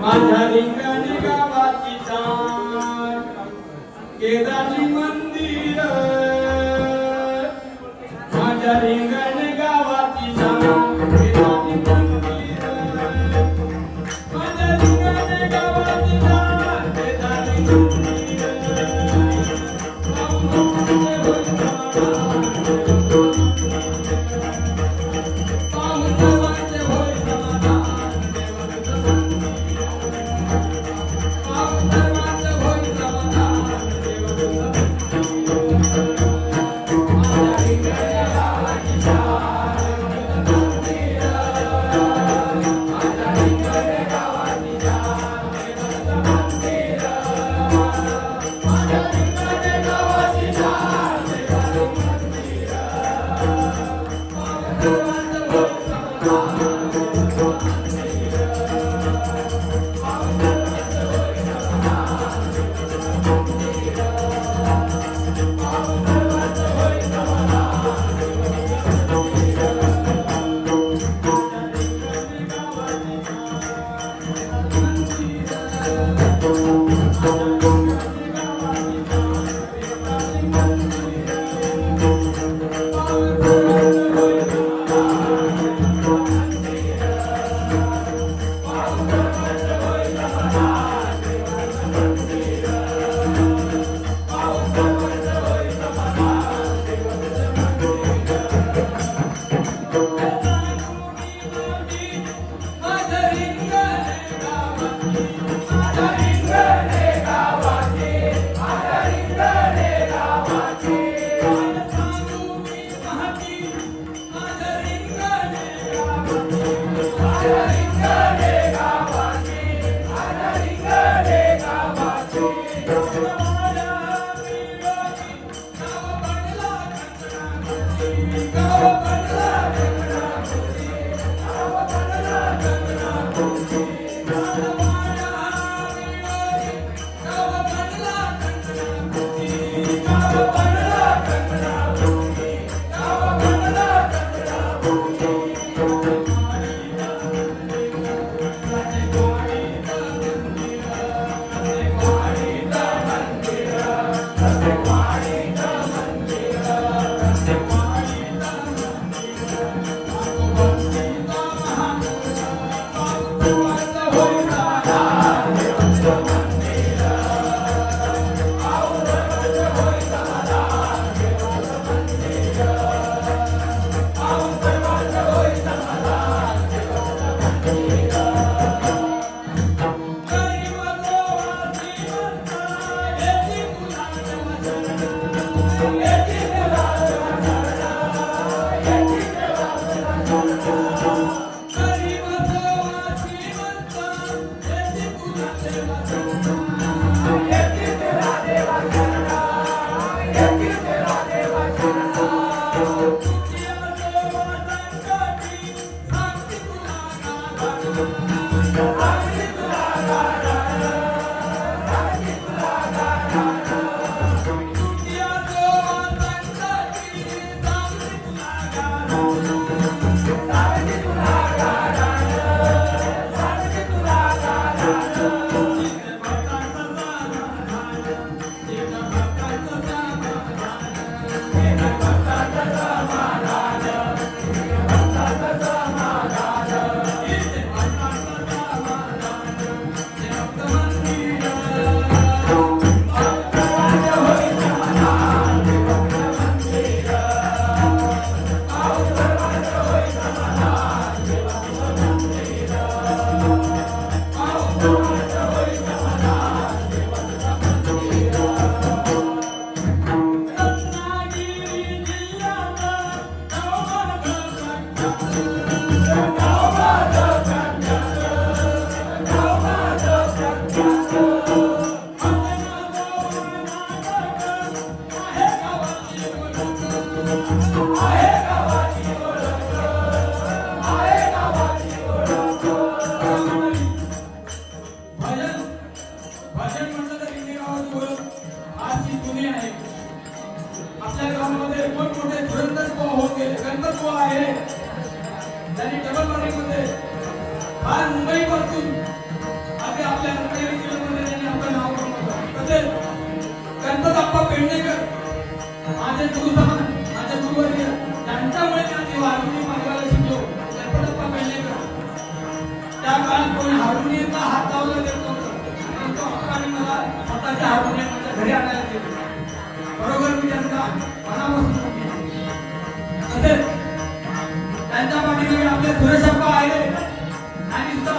माझ्या रिंगण गावाची जान केदारी मंदिर. माझ्या रिंगण गावाची जान Thank you. जो आहे. त्यांनी डबलमध्ये फार मुंबईपासून अगदी आपल्या रत्नागिरी जिल्ह्यामध्ये त्यांनी आपलं नाव कमवलं तसेच गणपतप्पा पेडणेकर माझे गुरु समान माझे गुरुवर्य त्यांच्यामुळे मी आधी वारकरी मार्गाला शिकलो. गणपतप्पा पेडणेकर. त्या काळात कोणी हार्मोनियमचा हात लावला देत तो हक्काने मला स्वतःच्या हार्मोनियम घरी आणायला गेलो. सुरेश अप्पा सुरेशप्पा आहे आणि सुद्धा